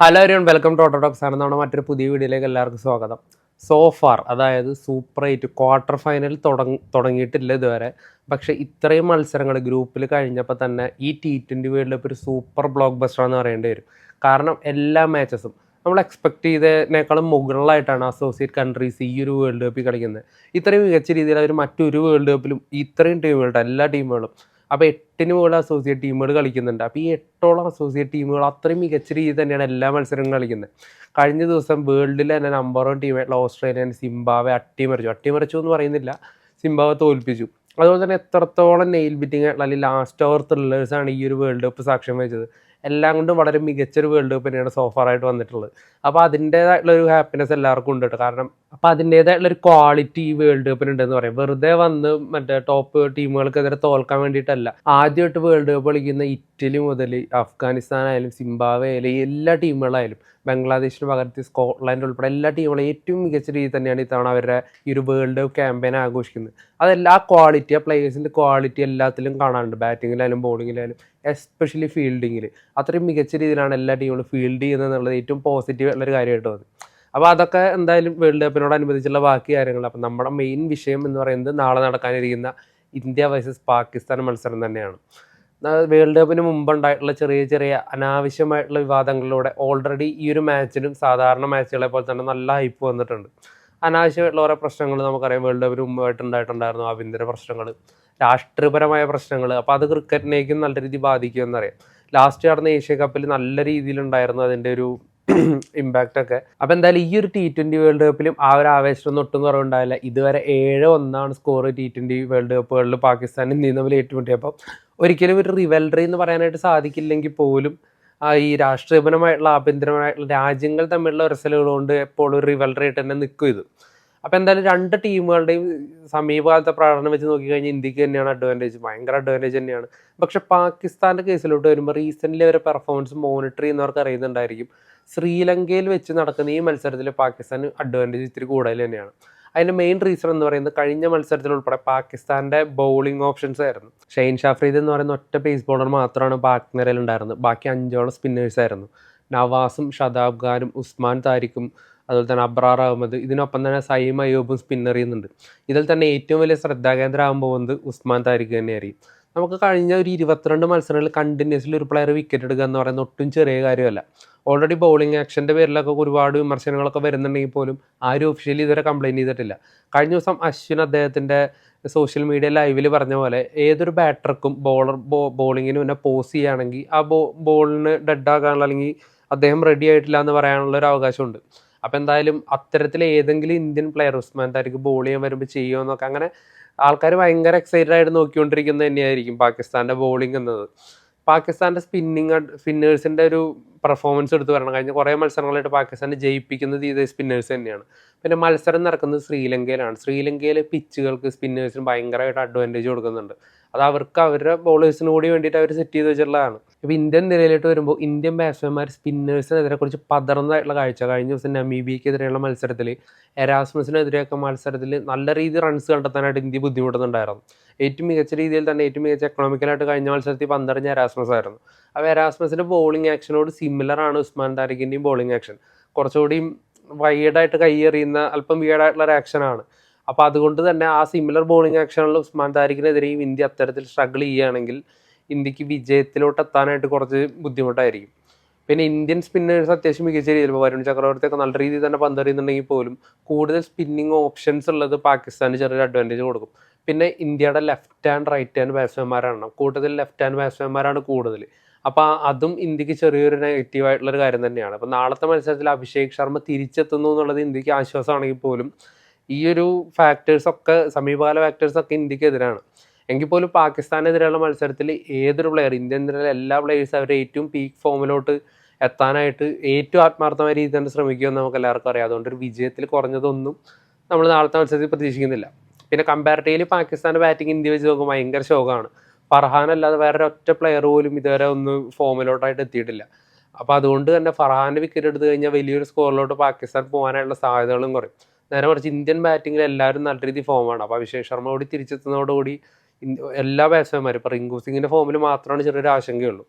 Hello everyone welcome to Autotalks ആണ് നമ്മുടെ മറ്റൊരു പുതിയ വീഡിയോയിലേക്ക് എല്ലാവർക്കും സ്വാഗതം. സോ ഫാർ അതായത് സൂപ്പർ എയ്റ്റ് ക്വാർട്ടർ ഫൈനൽ തുടങ്ങ തുടങ്ങിയിട്ടില്ല ഇതുവരെ. പക്ഷേ ഇത്രയും മത്സരങ്ങൾ ഗ്രൂപ്പിൽ കഴിഞ്ഞപ്പോൾ തന്നെ ഈ ടി ട്വന്റി വേൾഡ് കപ്പ് ഒരു സൂപ്പർ ബ്ലോക്ക് ബസ്റ്റർ എന്ന് പറയേണ്ടി വരും. കാരണം എല്ലാ മാച്ചസും നമ്മൾ എക്സ്പെക്ട് ചെയ്തതിനേക്കാളും മുകളിലായിട്ടാണ് അസോസിയേറ്റ് കൺട്രീസ് ഈ ഒരു വേൾഡ് കപ്പിൽ കളിക്കുന്നത്. ഇത്രയും മികച്ച രീതിയിൽ അവർ മറ്റൊരു വേൾഡ് കപ്പിലും ഇത്രയും ടീമുകളുടെ എല്ലാ ടീമുകളും അപ്പോൾ എട്ടിന് മുകളിൽ അസോസിയേറ്റ് ടീമുകൾ കളിക്കുന്നുണ്ട്. അപ്പോൾ ഈ എട്ടോളം അസോസിയേറ്റ് ടീമുകൾ അത്രയും മികച്ച രീതിയിൽ തന്നെയാണ് എല്ലാ മത്സരങ്ങളും കളിക്കുന്നത്. കഴിഞ്ഞ ദിവസം വേൾഡിൽ തന്നെ നമ്പർ വൺ ടീമായിട്ടുള്ള ഓസ്ട്രേലിയൻ സിംബാവെ അട്ടിമറിച്ചു. അട്ടിമറിച്ചു എന്ന് പറയുന്നില്ല സിംബാവെ തോൽപ്പിച്ചു. അതുപോലെ തന്നെ എത്രത്തോളം നെയിൽ ബിറ്റിംഗ് ആയിട്ടുള്ള അല്ലെങ്കിൽ ലാസ്റ്റ് ഓവർ ത്രില്ലേഴ്സാണ് ഈ ഒരു വേൾഡ് കപ്പ് സാക്ഷ്യം വഹിച്ചത്. എല്ലാം കൊണ്ടും വളരെ മികച്ചൊരു വേൾഡ് കപ്പ് തന്നെയാണ് സോഫറായിട്ട് വന്നിട്ടുള്ളത്. അപ്പോൾ അതിന്റേതായിട്ടുള്ള ഒരു ഹാപ്പിനെസ് എല്ലാവർക്കും ഉണ്ട് കേട്ടോ. കാരണം അപ്പോൾ അതിന്റെതായിട്ടുള്ള ഒരു ക്വാളിറ്റി വേൾഡ് കപ്പിന് ഉണ്ടെന്ന് പറയാം. വെറുതെ വന്ന് മറ്റേ ടോപ്പ് ടീമുകൾക്കെതിരെ തോൽക്കാൻ വേണ്ടിയിട്ടല്ല. ആദ്യമായിട്ട് വേൾഡ് കപ്പ് കളിക്കുന്ന ഇറ്റലി മുതൽ അഫ്ഗാനിസ്ഥാൻ ആയാലും സിംബാബ്വെ ആയാലും എല്ലാ ടീമുകളായാലും ബംഗ്ലാദേശിന് പകർത്തി സ്കോട്ട്ലാൻഡ് ഉൾപ്പെടെ എല്ലാ ടീമുകളും ഏറ്റവും മികച്ച രീതിയിൽ തന്നെയാണ് ഇത്തവണ അവരുടെ ഈ ഒരു വേൾഡ് കപ്പ് ക്യാമ്പയിൻ ആഘോഷിക്കുന്നത്. അതെല്ലാ ക്വാളിറ്റി ആ പ്ലേയേഴ്സിന്റെ ക്വാളിറ്റി എല്ലാത്തിലും കാണാനുണ്ട്. ബാറ്റിങ്ങിലായാലും ബോളിങ്ങിലായാലും എസ്പെഷ്യലി ഫീൽഡിങ്ങിൽ അത്രയും മികച്ച രീതിയിലാണ് എല്ലാ ടീമുകളും ഫീൽഡ് ചെയ്യുന്നത് എന്നുള്ളത് ഏറ്റവും പോസിറ്റീവ് ആയിട്ടുള്ളൊരു കാര്യമായിട്ട് തോന്നി അപ്പോൾ അതൊക്കെ എന്തായാലും വേൾഡ് കപ്പിനോടനുബന്ധിച്ചുള്ള ബാക്കി കാര്യങ്ങൾ അപ്പം നമ്മുടെ മെയിൻ വിഷയം എന്ന് പറയുന്നത് നാളെ നടക്കാനിരിക്കുന്ന ഇന്ത്യ വേഴ്സസ് പാകിസ്ഥാൻ മത്സരം തന്നെയാണ്. വേൾഡ് കപ്പിന് മുമ്പുണ്ടായിട്ടുള്ള ചെറിയ ചെറിയ അനാവശ്യമായിട്ടുള്ള വിവാദങ്ങളിലൂടെ ഓൾറെഡി ഈ ഒരു മാച്ചിനും സാധാരണ മാച്ചുകളെ പോലെ തന്നെ നല്ല ഹൈപ്പ് വന്നിട്ടുണ്ട്. അനാവശ്യമായിട്ടുള്ള ഓരോ പ്രശ്നങ്ങൾ നമുക്കറിയാം. വേൾഡ് കപ്പിന് മുമ്പായിട്ട് ഉണ്ടായിട്ടുണ്ടായിരുന്നു ആഭ്യന്തര പ്രശ്നങ്ങൾ രാഷ്ട്രീയപരമായ പ്രശ്നങ്ങൾ അപ്പോൾ അത് ക്രിക്കറ്റിനേക്കും നല്ല രീതിയിൽ ബാധിക്കുമെന്നറിയാം ലാസ്റ്റ് നടന്ന ഏഷ്യ കപ്പിൽ നല്ല രീതിയിലുണ്ടായിരുന്നു അതിന്റെ ഒരു ഇമ്പാക്റ്റ് ഒക്കെ. അപ്പൊ എന്തായാലും ഈ ഒരു ടി ട്വന്റി വേൾഡ് കപ്പിലും ആ ഒരു ആവേശം ഒട്ടും കുറവുണ്ടായില്ല ഇതുവരെ ഏഴ് ഒന്നാണ് സ്കോർ ടി ട്വന്റി വേൾഡ് കപ്പുകളിൽ പാകിസ്ഥാനിൽ ഇന്ത്യയും തമ്മിൽ ഏറ്റുമുട്ടിയപ്പോൾ ഒരിക്കലും ഒരു റിവൽഡറി എന്ന് പറയാനായിട്ട് സാധിക്കില്ലെങ്കിൽ പോലും ഈ രാഷ്ട്രീയപരമായിട്ടുള്ള ആഭ്യന്തരമായിട്ടുള്ള രാജ്യങ്ങൾ തമ്മിലുള്ള ഉരസലുകൾ കൊണ്ട് എപ്പോഴും ഒരു റിവൽറി ആയിട്ട് തന്നെ നിൽക്കും ഇത്. അപ്പോൾ എന്തായാലും രണ്ട് ടീമുകളുടെയും സമീപകാലത്തെ പ്രകടനം വെച്ച് നോക്കിക്കഴിഞ്ഞാൽ ഇന്ത്യയ്ക്ക് തന്നെയാണ് അഡ്വാന്റേജ് ഭയങ്കര അഡ്വാന്റേജ് തന്നെയാണ്. പക്ഷെ പാകിസ്ഥാന്റെ കേസിലോട്ട് വരുമ്പോൾ റീസെന്റ് അവരെ പെർഫോമൻസ് മോണിറ്റർ ചെയ്യുന്നവർക്ക് അറിയുന്നുണ്ടായിരിക്കും. ശ്രീലങ്കയിൽ വെച്ച് നടക്കുന്ന ഈ മത്സരത്തിൽ പാകിസ്ഥാന് അഡ്വാന്റേജ് ഇത്തിരി കൂടുതൽ തന്നെയാണ്. അതിന്റെ മെയിൻ റീസൺ എന്ന് പറയുന്നത് കഴിഞ്ഞ മത്സരത്തിൽ ഉൾപ്പെടെ പാകിസ്ഥാന്റെ ബൗളിംഗ് ഓപ്ഷൻസ് ആയിരുന്നു. ഷെയ്ൻ ഷാഫ്രീദ് എന്ന് പറയുന്ന ഒറ്റ പേസ് ബോളർ മാത്രമാണ് ബാക്ക് നിരയിൽ ഉണ്ടായിരുന്നത് ബാക്കി അഞ്ചോളം സ്പിന്നേഴ്സ് ആയിരുന്നു. നവാസും ഷതാബ് ഖാനും ഉസ്മാൻ താരിഖും അതുപോലെ തന്നെ അബ്രാർ അഹമ്മദ് ഇതിനൊപ്പം തന്നെ സൈം അയ്യൂബും സ്പിന്നർ ചെയ്യുന്നുണ്ട് ഇതിൽ തന്നെ ഏറ്റവും വലിയ ശ്രദ്ധാകേന്ദ്രമാകാൻ പോകുന്നത് ഉസ്മാൻ താരിഖ് തന്നെയായിരിക്കും. നമുക്ക് കഴിഞ്ഞ ഒരു ഇരുപത്തിരണ്ട് മത്സരങ്ങളിൽ കണ്ടിന്യൂസ്ലി ഒരു പ്ലെയർ വിക്കറ്റ് എടുക്കുക എന്ന് പറയുന്നത് ഒട്ടും ചെറിയ കാര്യമല്ല. ഓൾറെഡി ബൗളിംഗ് ആക്ഷന്റെ പേരിലൊക്കെ ഒരുപാട് വിമർശനങ്ങളൊക്കെ വരുന്നുണ്ടെങ്കിൽ പോലും ആരും ഒഫീഷ്യലി ഇതുവരെ കംപ്ലയിന്റ് ചെയ്തിട്ടില്ല. കഴിഞ്ഞ ദിവസം അശ്വിൻ അദ്ദേഹത്തിന്റെ സോഷ്യൽ മീഡിയ ലൈവിൽ പറഞ്ഞ പോലെ ഏതൊരു ബാറ്റർക്കും ബോളർ ബോ ബോളിങ്ങിന് പിന്നെ പോസ് ചെയ്യുകയാണെങ്കിൽ ആ ബോ ബോളിന് ഡെഡാകാനുള്ള അല്ലെങ്കിൽ അദ്ദേഹം റെഡി ആയിട്ടില്ല എന്ന് പറയാനുള്ള ഒരു അവകാശമുണ്ട്. അപ്പോൾ എന്തായാലും അത്തരത്തിൽ ഏതെങ്കിലും Indian player Usman Tariq ball ചെയ്യാൻ വരുമ്പോൾ ചെയ്യുമോ എന്നൊക്കെ അങ്ങനെ ആൾക്കാർ ഭയങ്കര എക്സൈറ്റഡ് ആയിട്ട് നോക്കിക്കൊണ്ടിരിക്കുന്നത് തന്നെയായിരിക്കും പാകിസ്ഥാന്റെ ബോളിംഗ് എന്നത്. പാകിസ്ഥാന്റെ സ്പിന്നിങ് സ്പിന്നേഴ്സിന്റെ ഒരു പെർഫോമൻസ് എടുത്ത് വരണം കഴിഞ്ഞ കുറേ മത്സരങ്ങളായിട്ട് പാകിസ്ഥാനെ ജയിപ്പിക്കുന്നത് ഇതേ സ്പിന്നേഴ്സ് തന്നെയാണ്. പിന്നെ മത്സരം നടക്കുന്നത് ശ്രീലങ്കയിലാണ്. ശ്രീലങ്കയിലെ പിച്ചുകൾക്ക് സ്പിന്നേഴ്സിന് ഭയങ്കരമായിട്ട് അഡ്വാന്റേജ് കൊടുക്കുന്നുണ്ട്. അത് അവർക്ക് അവരുടെ ബോളേഴ്സിന് കൂടി വേണ്ടിയിട്ട് അവർ സെറ്റ് ചെയ്ത് വെച്ചിട്ടുള്ളതാണ്. ഇപ്പോൾ ഇന്ത്യൻ നിരയിലോട്ട് വരുമ്പോൾ ഇന്ത്യൻ ബാറ്റ്സ്മാൻമാർ സ്പിന്നേഴ്സിനെതിരെ കുറച്ച് പതർന്നതായിട്ടുള്ള കാഴ്ച. കഴിഞ്ഞ ദിവസം നമീബിയക്കെതിരെയുള്ള മത്സരത്തിൽ എരാസ്മസിനെതിരെയൊക്കെ മത്സരത്തിൽ നല്ല രീതിയിൽ റൺസ് കണ്ടെത്താനായിട്ട് ഇന്ത്യ ബുദ്ധിമുട്ടുന്നുണ്ടായിരുന്നു. ഏറ്റവും മികച്ച രീതിയിൽ തന്നെ ഏറ്റവും മികച്ച എക്കണോമിക്കലായിട്ട് കഴിഞ്ഞ മത്സരത്തിൽ പന്തറിഞ്ഞ എരാസ്മസ് ആയിരുന്നു. അപ്പോൾ എരാസ്മസിന്റെ ബോളിംഗ് ആക്ഷനോട് സിമിലർ ആണ് ഉസ്മാൻ താരിഖിന്റെയും ബോളിംഗ് ആക്ഷൻ കുറച്ചുകൂടി വൈഡായിട്ട് കൈയെറിയുന്ന അല്പം വീടായിട്ടുള്ള ഒരു ആക്ഷനാണ് അപ്പോൾ അതുകൊണ്ട് തന്നെ ആ സിമിലർ ബോളിംഗ് ആക്ഷനുള്ള ഉസ്മാൻ താരിഖിനെതിരെയും ഇന്ത്യ അത്തരത്തിൽ സ്ട്രഗിൾ ചെയ്യുകയാണെങ്കിൽ ഇന്ത്യയ്ക്ക് വിജയത്തിലോട്ട് എത്താനായിട്ട് കുറച്ച് ബുദ്ധിമുട്ടായിരിക്കും. പിന്നെ ഇന്ത്യൻ സ്പിന്നേഴ്സ് അത്യാവശ്യം മികച്ച രീതിയിൽ ഇപ്പോൾ വരുൺ ചക്രവർത്തിയൊക്കെ നല്ല രീതിയിൽ തന്നെ പന്തെറിയുന്നുണ്ടെങ്കിൽ പോലും കൂടുതൽ സ്പിന്നിങ് ഓപ്ഷൻസ് ഉള്ളത് പാകിസ്ഥാന് ചെറിയൊരു അഡ്വാന്റേജ് കൊടുക്കും. പിന്നെ ഇന്ത്യയുടെ ലെഫ്റ്റ് ഹാൻഡ് റൈറ്റ് ഹാൻഡ് ബാറ്റ്സ്മാൻമാരാണ് കൂടുതൽ ലെഫ്റ്റ് ഹാൻഡ് ബാറ്റ്സ്മാൻമാരാണ് കൂടുതൽ. അപ്പോൾ അതും ഇന്ത്യയ്ക്ക് ചെറിയൊരു നെഗറ്റീവ് ആയിട്ടുള്ളൊരു കാര്യം തന്നെയാണ്. അപ്പോൾ നാളത്തെ മത്സരത്തിൽ അഭിഷേക് ശർമ്മ തിരിച്ചെത്തുന്നു എന്നുള്ളത് ഇന്ത്യയ്ക്ക് ആശ്വാസമാണെങ്കിൽ പോലും ഈ ഒരു ഫാക്ടേഴ്സൊക്കെ സമീപകാല ഫാക്ടേഴ്സൊക്കെ ഇന്ത്യയ്ക്ക് എതിരാണ് എങ്കിൽ പോലും പാകിസ്ഥാനെതിരെയുള്ള മത്സരത്തിൽ ഏതൊരു പ്ലെയർ ഇന്ത്യൻ എതിരെയുള്ള എല്ലാ പ്ലെയേഴ്സും അവരെ ഏറ്റവും പീക്ക് ഫോമിലോട്ട് എത്താനായിട്ട് ഏറ്റവും ആത്മാർത്ഥമായ രീതിയിൽ തന്നെ ശ്രമിക്കുമെന്ന് നമുക്ക് എല്ലാവർക്കും അറിയാം. അതുകൊണ്ട് ഒരു വിജയത്തിൽ കുറഞ്ഞതൊന്നും നമ്മൾ നാളത്തെ മത്സരത്തിൽ പ്രതീക്ഷിക്കുന്നില്ല. പിന്നെ കമ്പാരിറ്റീവ്ലി പാകിസ്ഥാന്റെ ബാറ്റിംഗ് ഇന്ത്യ വെച്ച് നോക്കുമ്പോൾ ഭയങ്കര ശോകമാണ്. ഫർഹാൻ അല്ലാതെ വേറെ ഒറ്റ പ്ലെയർ പോലും ഇതുവരെ ഒന്ന് ഫോമിലോട്ടായിട്ട് എത്തിയിട്ടില്ല. അപ്പോൾ അതുകൊണ്ട് തന്നെ ഫർഹാന്റെ വിക്കറ്റ് എടുത്തു കഴിഞ്ഞാൽ വലിയൊരു സ്കോറിലോട്ട് പാകിസ്ഥാൻ പോകാനായിട്ടുള്ള സാധ്യതകളും കുറയും. നേരെ മറിച്ച് ഇന്ത്യൻ ബാറ്റിങ്ങിൽ എല്ലാവരും നല്ല രീതിയിൽ ഫോമാണ് അപ്പോൾ അഭിഷേക് ശർമ്മ കൂടി തിരിച്ചെത്തുന്നതോടുകൂടി എല്ലാ ബാറ്റ്സ്മാൻമാരും ഇപ്പോൾ റിങ്കു സിംഗിന്റെ ഫോമിൽ മാത്രമാണ് ചെറിയൊരു ആശങ്കയുള്ളൂ.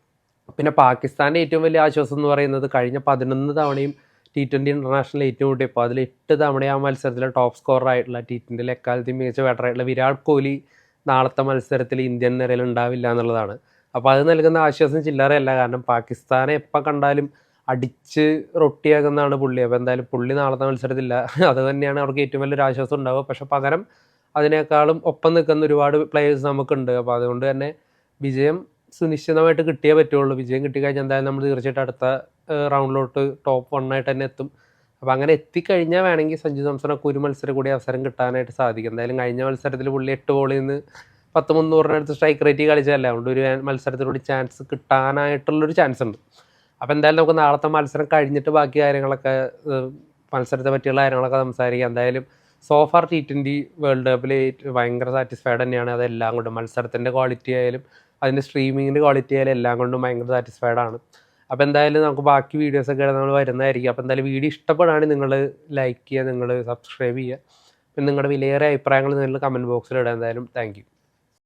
പിന്നെ പാകിസ്ഥാന്റെ ഏറ്റവും വലിയ ആശ്വാസം എന്ന് പറയുന്നത് കഴിഞ്ഞ പതിനൊന്ന് തവണയും ടി ട്വന്റി ഇന്റർനാഷണൽ ഏറ്റവും കൂട്ടിയപ്പോൾ അതിൽ എട്ട് തവണ ആ മത്സരത്തിലെ ടോപ്പ് സ്കോറായിട്ടുള്ള ടി ട്വന്റിയിലെ എക്കാലത്തെയും മികച്ച ബാറ്ററായിട്ടുള്ള വിരാട് കോഹ്ലി നാളത്തെ മത്സരത്തിൽ ഇന്ത്യൻ നിരയിൽ ഉണ്ടാവില്ല എന്നുള്ളതാണ്. അപ്പോൾ അത് നൽകുന്ന ആശ്വാസം ചില്ലറയല്ല. കാരണം പാകിസ്ഥാനെ എപ്പോൾ കണ്ടാലും അടിച്ച് റൊട്ടിയാകുന്നതാണ് പുള്ളി. അപ്പോൾ എന്തായാലും പുള്ളി നാളത്തെ മത്സരത്തില്ല അത് തന്നെയാണ് അവർക്ക് ഏറ്റവും വലിയൊരു ആശ്വാസം ഉണ്ടാവുക. പക്ഷെ പകരം അതിനേക്കാളും ഒപ്പം നിൽക്കുന്ന ഒരുപാട് പ്ലേയേഴ്സ് നമുക്കുണ്ട്. അപ്പോൾ അതുകൊണ്ട് തന്നെ വിജയം സുനിശ്ചിതമായിട്ട് കിട്ടിയേ പറ്റുള്ളൂ. വിജയം കിട്ടിക്കഴിഞ്ഞാൽ എന്തായാലും നമ്മൾ തീർച്ചയായിട്ടും അടുത്ത റൗണ്ടിലോട്ട് ടോപ്പ് വൺ ആയിട്ട് തന്നെ എത്തും. അപ്പോൾ അങ്ങനെ എത്തിക്കഴിഞ്ഞാൽ വേണമെങ്കിൽ സഞ്ജു സാംസണൊക്കെ ഒരു മത്സരം കൂടി അവസരം കിട്ടാനായിട്ട് സാധിക്കും. എന്തായാലും കഴിഞ്ഞ മത്സരത്തിൽ പുള്ളി എട്ട് ബോളിൽ നിന്ന് പത്ത് മുന്നൂറിനടുത്ത് സ്ട്രൈക്ക് റേറ്റ് കളിച്ചതല്ല? അതുകൊണ്ട് ഒരു മത്സരത്തിലൂടെ ചാൻസ് കിട്ടാനായിട്ടുള്ളൊരു ചാൻസ് ഉണ്ട്. അപ്പോൾ എന്തായാലും നമുക്ക് നാളത്തെ മത്സരം കഴിഞ്ഞിട്ട് ബാക്കി കാര്യങ്ങളൊക്കെ മത്സരത്തെ പറ്റിയുള്ള കാര്യങ്ങളൊക്കെ സംസാരിക്കാം. എന്തായാലും സോഫർ ടി ട്വന്റി വേൾഡ് കപ്പിൽ ഭയങ്കര സാറ്റിസ്ഫൈഡ് തന്നെയാണ്. അതെല്ലാം കൊണ്ടും മത്സരത്തിന്റെ ക്വാളിറ്റി ആയാലും അതിന്റെ സ്ട്രീമിങ്ങിന്റെ ക്വാളിറ്റി ആയാലും എല്ലാം കൊണ്ടും ഭയങ്കര സാറ്റിസ്ഫൈഡ് ആണ്. അപ്പോൾ എന്തായാലും നമുക്ക് ബാക്കി വീഡിയോസ് ഒക്കെ നമ്മൾ വരുന്നതായിരിക്കും. അപ്പോൾ എന്തായാലും വീഡിയോ ഇഷ്ടപ്പെടുകയാണെങ്കിൽ നിങ്ങൾ ലൈക്ക് ചെയ്യുക നിങ്ങൾ സബ്സ്ക്രൈബ് ചെയ്യുക. പിന്നെ നിങ്ങളുടെ വിലയേറെ അഭിപ്രായങ്ങൾ നിങ്ങൾ കമന്റ് ബോക്സിൽ ഇടുക. എന്തായാലും താങ്ക്